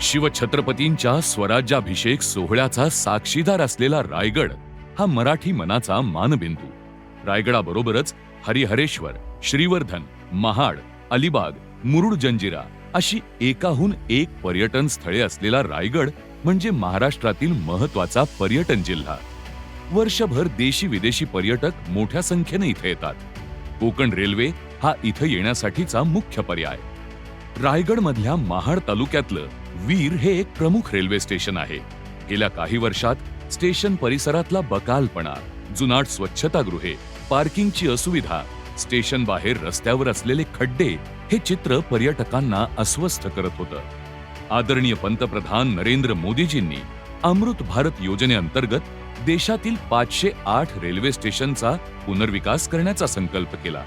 शिवछत्रपतींच्या स्वराज्याभिषेक सोहळ्याचा साक्षीदार असलेला रायगड हा मराठी मनाचा मानबिंदू. रायगडाबरोबरच हरिहरेश्वर श्रीवर्धन महाड अलिबाग मुरुड जंजिरा अशी एकाहून एक पर्यटन स्थळे असलेला रायगड म्हणजे महाराष्ट्रातील महत्त्वाचा पर्यटन जिल्हा. वर्षभर देशी विदेशी पर्यटक मोठ्या संख्येने इथे येतात. कोकण रेल्वे हा इथं येण्यासाठीचा मुख्य पर्याय. रायगडमधल्या महाड तालुक्यातलं वीर हे एक प्रमुख रेल्वे स्टेशन आहे. गेल्या काही वर्षात स्टेशन परिसरातला बकालपणा जुनाट स्वच्छतागृहे पार्किंगची असुविधा स्टेशन बाहेर रस्त्यावर असलेले खड्डे हे चित्र पर्यटकांना अस्वस्थ करत होतं. आदरणीय पंतप्रधान नरेंद्र मोदीजींनी अमृत भारत योजनेअंतर्गत देशातील पाचशे आठ रेल्वे स्टेशनचा पुनर्विकास करण्याचा संकल्प केला.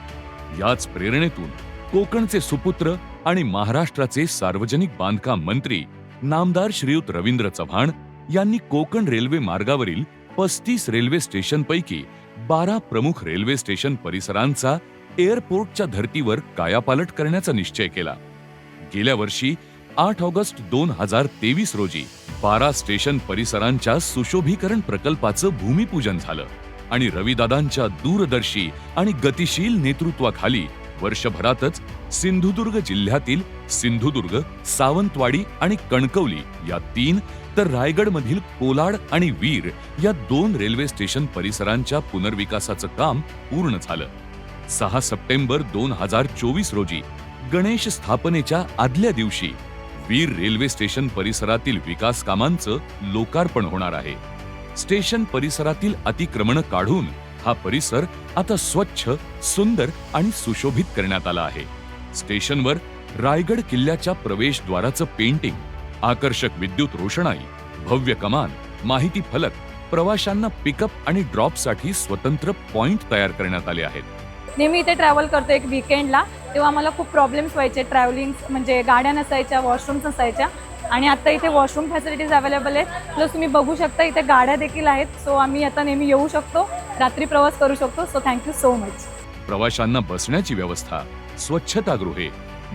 याच प्रेरणेतून कोकणचे सुपुत्र आणि महाराष्ट्राचे सार्वजनिक बांधकाम मंत्री नामदार श्रीयुत रवींद्र चव्हाण यांनी कोकण रेल्वे मार्गावरील पस्तीस रेल्वे स्टेशनपैकी बारा प्रमुख रेल्वे स्टेशन परिसरांचा एअरपोर्टच्या धर्तीवर कायापालट करण्याचा निश्चय केला. गेल्या वर्षी आठ ऑगस्ट दोन हजार तेवीस रोजी बारा स्टेशन परिसरांच्या सुशोभीकरण प्रकल्पाचं भूमिपूजन झालं आणि रविदादांच्या दूरदर्शी आणि गतिशील नेतृत्वाखाली वर्षभरातच सिंधुदुर्ग जिल्ह्यातील सिंधुदुर्ग सावंतवाडी आणि कणकवली या तीन तर रायगडमधील कोलाड आणि वीर या दोन रेल्वे स्टेशन परिसरांच्या पुनर्विकासाचं काम पूर्ण झालं. सहा सप्टेंबर दोन हजार चोवीस रोजी गणेश स्थापनेच्या आदल्या दिवशी वीर रेल्वे स्टेशन परिसरातील विकास कामांचं लोकार्पण होणार आहे. स्टेशन परिसरातील अतिक्रमण काढून हा परिसर आता स्वच्छ सुंदर आणि सुशोभित करण्यात आला आहे. स्टेशनवर रायगड किल्ल्याच्या प्रवेशद्वाराचं पेंटिंग आकर्षक विद्युत रोषणाई भव्य कमान माहिती फलक प्रवाशांना पिकअप आणि ड्रॉपसाठी स्वतंत्र पॉइंट तयार करण्यात आले आहेत. नेहमी इथे ट्रॅव्हल करतो एक विकेंडला तेव्हा आम्हाला खूप प्रॉब्लेम्स व्हायचे ट्रॅव्हलिंग म्हणजे गाड्या नसायच्या वॉशरूम्स नसायच्या आणि आता इथे वॉशरूम फॅसिलिटीज अवेलेबल आहेत. प्लस तुम्ही बघू शकता इथे गाड्या देखील आहेत. सो आम्ही आता नेहमी येऊ शकतो. रात्री प्रवास करू शकतो. सो थँक्यू सो मच प्रवाशांना बसण्याची व्यवस्था स्वच्छतागृहे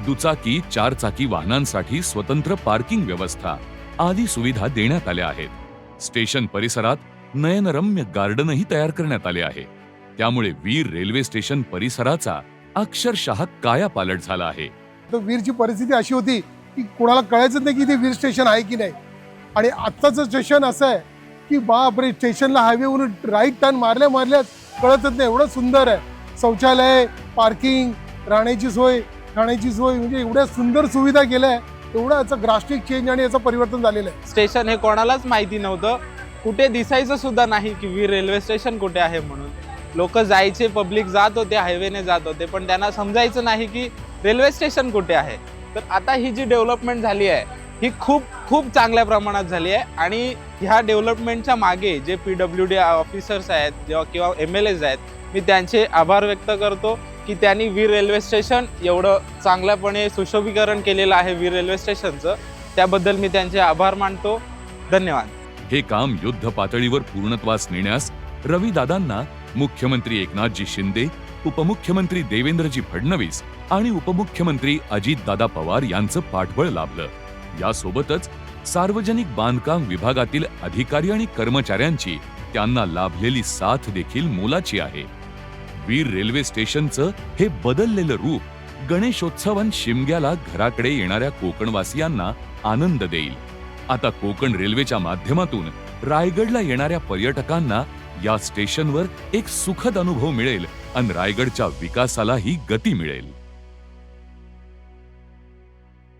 दुचाकी चारचाकी वाहनांसाठी स्वतंत्र पार्किंग व्यवस्था आदी सुविधा देण्यात आल्या आहेत. स्टेशन परिसरात नयनरम्य गार्डनही तयार करण्यात आले आहे. त्यामुळे वीर रेल्वे स्टेशन परिसराचा अक्षरशः कायापालट झाला आहे. तर वीरची परिस्थिती अशी होती की कोणाला कळायचं नाही की इथे वीर स्टेशन आहे की नाही. आणि आत्ताचं स्टेशन असं आहे की बापरे स्टेशनला हायवेवरून राईट टर्न मारल्या मारल्याच कळतच नाही. एवढं सुंदर आहे. शौचालय पार्किंग राहण्याची सोय खाण्याची सोय म्हणजे एवढ्या सुंदर सुविधा केल्या आहे. एवढं याचं ग्रास्टिक चेंज आणि याचं परिवर्तन झालेलं आहे. स्टेशन हे कोणालाच माहिती नव्हतं. कुठे दिसायचं सुद्धा नाही की वीर रेल्वे स्टेशन कुठे आहे म्हणून. लोक जायचे पब्लिक जात होते हायवेने जात होते पण त्यांना समजायचं नाही की रेल्वे स्टेशन कुठे आहे. तर आता ही जी डेव्हलपमेंट झाली आहे ही खूप खूप चांगल्या प्रमाणात झाली आहे. आणि ह्या डेव्हलपमेंटच्या मागे J P W D officers आहेत जेव्हा किंवा एम एल एज आहेत मी त्यांचे आभार व्यक्त करतो की त्यांनी वीर रेल्वे स्टेशन एवढं चांगल्यापणे सुशोभीकरण केलेलं आहे वीर रेल्वे स्टेशनचं त्याबद्दल मी त्यांचे आभार मानतो. धन्यवाद. हे काम युद्ध पातळीवर पूर्णत्वास नेण्यास रवीदादांना मुख्यमंत्री एकनाथजी शिंदे उपमुख्यमंत्री देवेंद्रजी फडणवीस आणि उपमुख्यमंत्री अजितदादा पवार यांचं पाठबळ लाभलं. यासोबतच सार्वजनिक बांधकाम विभागातील अधिकारी आणि कर्मचाऱ्यांची त्यांना लाभलेली साथ देखील मोलाची आहे. वीर रेल्वे स्टेशनचं हे बदललेलं रूप गणेशोत्सवन शिमग्याला घराकडे येणाऱ्या कोकणवासियांना आनंद देईल. आता कोकण रेल्वेच्या माध्यमातून रायगडला येणाऱ्या पर्यटकांना या स्टेशनवर एक सुखद अनुभव मिळेल आणि रायगडच्या विकासालाही गती मिळेल.